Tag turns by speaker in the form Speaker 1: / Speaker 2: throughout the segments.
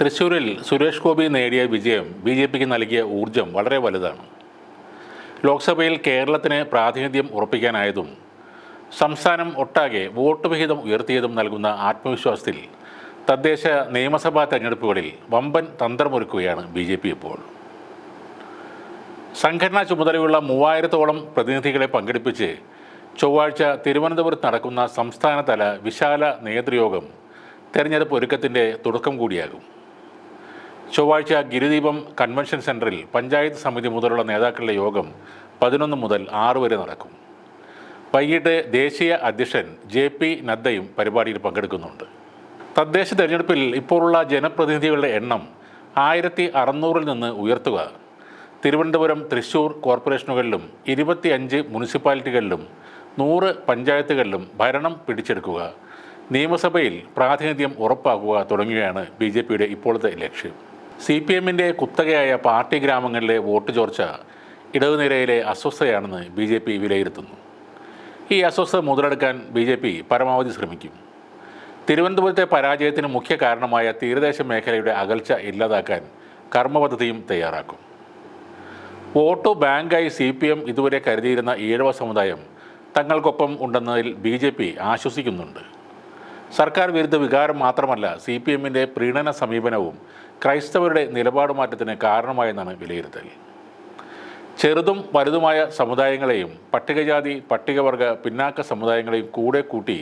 Speaker 1: തൃശ്ശൂരിൽ സുരേഷ് ഗോപി നേടിയ വിജയം ബി ജെ പിക്ക് നൽകിയ ഊർജം വളരെ വലുതാണ്. ലോക്സഭയിൽ കേരളത്തിന് പ്രാതിനിധ്യം ഉറപ്പിക്കാനായതും സംസ്ഥാനം ഒട്ടാകെ വോട്ട് വിഹിതം ഉയർത്തിയതും നൽകുന്ന ആത്മവിശ്വാസത്തിൽ തദ്ദേശ നിയമസഭാ തെരഞ്ഞെടുപ്പുകളിൽ വമ്പൻ തന്ത്രമൊരുക്കുകയാണ് ബി ജെ പി ഇപ്പോൾ. സംഘടനാ ചുമതലയുള്ള മൂവായിരത്തോളം പ്രതിനിധികളെ പങ്കെടുപ്പിച്ച് ചൊവ്വാഴ്ച തിരുവനന്തപുരത്ത് നടക്കുന്ന സംസ്ഥാനതല വിശാല നേതൃയോഗം തെരഞ്ഞെടുപ്പ് ഒരുക്കത്തിന്റെ തുടക്കം കൂടിയാകും. ചൊവ്വാഴ്ച ഗിരിദീപം കൺവെൻഷൻ സെന്ററിൽ പഞ്ചായത്ത് സമിതി മുതലുള്ള നേതാക്കളുടെ യോഗം പതിനൊന്ന് മുതൽ ആറ് വരെ നടക്കും. വൈകിട്ട് ദേശീയ അധ്യക്ഷൻ ജെ പി നദ്ദയും പരിപാടിയിൽ പങ്കെടുക്കുന്നുണ്ട്. തദ്ദേശ തെരഞ്ഞെടുപ്പിൽ ഇപ്പോഴുള്ള ജനപ്രതിനിധികളുടെ എണ്ണം ആയിരത്തി അറുന്നൂറിൽ നിന്ന് ഉയർത്തുക. തിരുവനന്തപുരം തൃശൂർ കോർപ്പറേഷനുകളിലും ഇരുപത്തിയഞ്ച് മുനിസിപ്പാലിറ്റികളിലും നൂറ് പഞ്ചായത്തുകളിലും ഭരണം പിടിച്ചെടുക്കുക. നിയമസഭയിൽ പ്രാതിനിധ്യം ഉറപ്പാക്കുക തുടങ്ങിയാണ് ബി ജെ പിയുടെ ഇപ്പോഴത്തെ ലക്ഷ്യം. സി പി എമ്മിന്റെ കുത്തകയായ പാർട്ടി ഗ്രാമങ്ങളിലെ വോട്ട് ചോർച്ച ഇടതുനിരയിലെ അസ്വസ്ഥതയാണെന്ന് ബി ജെ പി വിലയിരുത്തുന്നു. ഈ അസ്വസ്ഥത മുതലെടുക്കാൻ ബി ജെ പി പരമാവധി ശ്രമിക്കും. തിരുവനന്തപുരത്തെ പരാജയത്തിന് മുഖ്യ കാരണമായ തീരദേശ മേഖലയുടെ അകൽച്ച ഇല്ലാതാക്കാൻ കർമ്മപദ്ധതിയും തയ്യാറാക്കും. വോട്ട് ബാങ്കായി സി പി എം ഇതുവരെ കരുതിയിരുന്ന ഈഴവ സമുദായം തങ്ങൾക്കൊപ്പം ഉണ്ടെന്നതിൽ ബി ജെ പി ആശ്വസിക്കുന്നുണ്ട്. സർക്കാർ വിരുദ്ധ വികാരം മാത്രമല്ല സി പി എമ്മിന്റെ പ്രീണന സമീപനവും ക്രൈസ്തവരുടെ നിലപാട് മാറ്റത്തിന് കാരണമായെന്നാണ് വിലയിരുത്തൽ. ചെറുതും വലുതുമായ സമുദായങ്ങളെയും പട്ടികജാതി പട്ടികവർഗ പിന്നാക്ക സമുദായങ്ങളെയും കൂടെ കൂട്ടി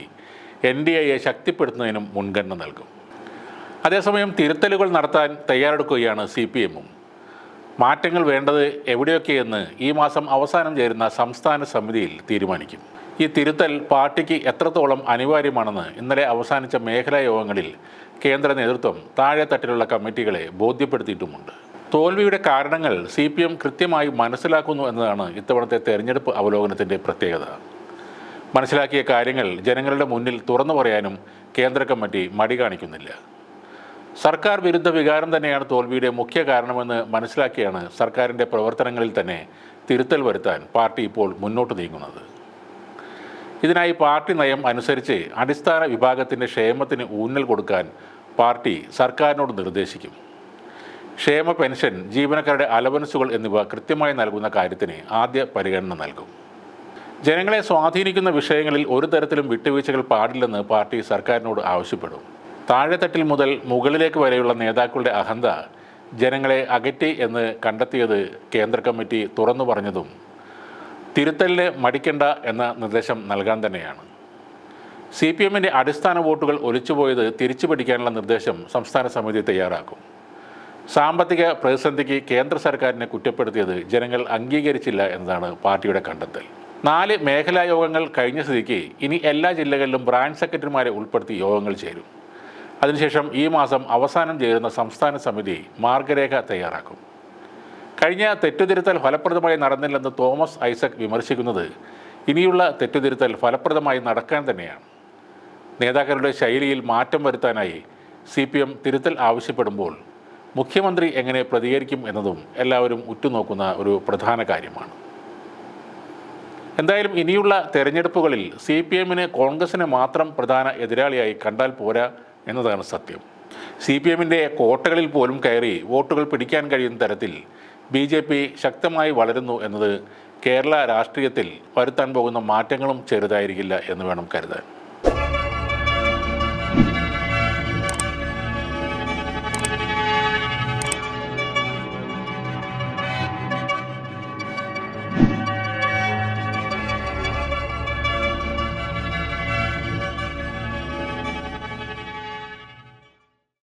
Speaker 1: എൻ ഡി എയെ ശക്തിപ്പെടുത്തുന്നതിനും മുൻഗണന നൽകും. അതേസമയം തിരുത്തലുകൾ നടത്താൻ തയ്യാറെടുക്കുകയാണ് സി പി എമ്മും. മാറ്റങ്ങൾ വേണ്ടത് എവിടെയൊക്കെയെന്ന് ഈ മാസം അവസാനം ചേരുന്ന സംസ്ഥാന സമിതിയിൽ തീരുമാനിക്കും. ഈ തിരുത്തൽ പാർട്ടിക്ക് എത്രത്തോളം അനിവാര്യമാണെന്ന് ഇന്നലെ അവസാനിച്ച മേഖലാ യോഗങ്ങളിൽ കേന്ദ്ര നേതൃത്വം താഴെത്തട്ടിലുള്ള കമ്മിറ്റികളെ ബോധ്യപ്പെടുത്തിയിട്ടുമുണ്ട്. തോൽവിയുടെ കാരണങ്ങൾ സി പി എം കൃത്യമായി മനസ്സിലാക്കുന്നു എന്നതാണ് ഇത്തവണത്തെ തെരഞ്ഞെടുപ്പ് അവലോകനത്തിന്റെ പ്രത്യേകത. മനസ്സിലാക്കിയ കാര്യങ്ങൾ ജനങ്ങളുടെ മുന്നിൽ തുറന്നു പറയാനും കേന്ദ്ര കമ്മിറ്റി മടി കാണിക്കുന്നില്ല. സർക്കാർ വിരുദ്ധ വികാരം തന്നെയാണ് തോൽവിയുടെ മുഖ്യ കാരണമെന്ന് മനസ്സിലാക്കിയാണ് സർക്കാരിന്റെ പ്രവർത്തനങ്ങളിൽ തന്നെ തിരുത്തൽ വരുത്താൻ പാർട്ടി ഇപ്പോൾ മുന്നോട്ട് നീങ്ങുന്നത്. ഇതിനായി പാർട്ടി നയം അനുസരിച്ച് അടിസ്ഥാന വിഭാഗത്തിന്റെ ക്ഷേമത്തിന് ഊന്നൽ കൊടുക്കാൻ പാർട്ടി സർക്കാരിനോട് നിർദ്ദേശിക്കും. ക്ഷേമ പെൻഷൻ ജീവനക്കാരുടെ അലവൻസുകൾ എന്നിവ കൃത്യമായി നൽകുന്ന കാര്യത്തിന് ആദ്യ പരിഗണന നൽകും. ജനങ്ങളെ സ്വാധീനിക്കുന്ന വിഷയങ്ങളിൽ ഒരു തരത്തിലും വിട്ടുവീഴ്ചകൾ പാടില്ലെന്ന് പാർട്ടി സർക്കാരിനോട് ആവശ്യപ്പെടും. താഴെത്തട്ടിൽ മുതൽ മുകളിലേക്ക് വരെയുള്ള നേതാക്കളുടെ അഹന്ത ജനങ്ങളെ അകറ്റി എന്ന് കണ്ടെത്തിയത് കേന്ദ്ര കമ്മിറ്റി തുറന്നു പറഞ്ഞതും തിരുത്തലിന് മടിക്കണ്ട എന്ന നിർദ്ദേശം നൽകാൻ തന്നെയാണ്. സി പി എമ്മിന്റെ അടിസ്ഥാന വോട്ടുകൾ ഒലിച്ചുപോയത് തിരിച്ചു പിടിക്കാനുള്ള നിർദ്ദേശം സംസ്ഥാന സമിതി തയ്യാറാക്കും. സാമ്പത്തിക പ്രതിസന്ധിക്ക് കേന്ദ്ര സർക്കാരിനെ കുറ്റപ്പെടുത്തിയത് ജനങ്ങൾ അംഗീകരിച്ചില്ല എന്നതാണ് പാർട്ടിയുടെ കണ്ടെത്തൽ. നാല് മേഖലാ യോഗങ്ങൾ കഴിഞ്ഞ സ്ഥിതിക്ക് ഇനി എല്ലാ ജില്ലകളിലും ബ്രാഞ്ച് സെക്രട്ടറിമാരെ ഉൾപ്പെടുത്തി യോഗങ്ങൾ ചേരും. അതിനുശേഷം ഈ മാസം അവസാനം ചേരുന്ന സംസ്ഥാന സമിതി മാർഗരേഖ തയ്യാറാക്കും. കഴിഞ്ഞ തെറ്റുതിരുത്തൽ ഫലപ്രദമായി നടന്നില്ലെന്ന് തോമസ് ഐസക് വിമർശിക്കുന്നത് ഇനിയുള്ള തെറ്റുതിരുത്തൽ ഫലപ്രദമായി നടക്കാൻ തന്നെയാണ്. നേതാക്കളുടെ ശൈലിയിൽ മാറ്റം വരുത്താനായി സി പി എം തിരുത്തൽ ആവശ്യപ്പെടുമ്പോൾ മുഖ്യമന്ത്രി എങ്ങനെ പ്രതികരിക്കും എന്നതും എല്ലാവരും ഉറ്റുനോക്കുന്ന ഒരു പ്രധാന കാര്യമാണ്. എന്തായാലും ഇനിയുള്ള തെരഞ്ഞെടുപ്പുകളിൽ സി പി എമ്മിന് കോൺഗ്രസിനെ മാത്രം പ്രധാന എതിരാളിയായി കണ്ടാൽ പോരാ. എന്നതാണ് സത്യം. സി പി എമ്മിന്റെ കോട്ടകളിൽ പോലും കയറി വോട്ടുകൾ പിടിക്കാൻ കഴിയുന്ന തരത്തിൽ ബി ജെ പി ശക്തമായി വളരുന്നു എന്നത് കേരള രാഷ്ട്രീയത്തിൽ വരുത്താൻ പോകുന്ന മാറ്റങ്ങളും ചെറുതായിരിക്കില്ല എന്ന് വേണം കരുതാൻ.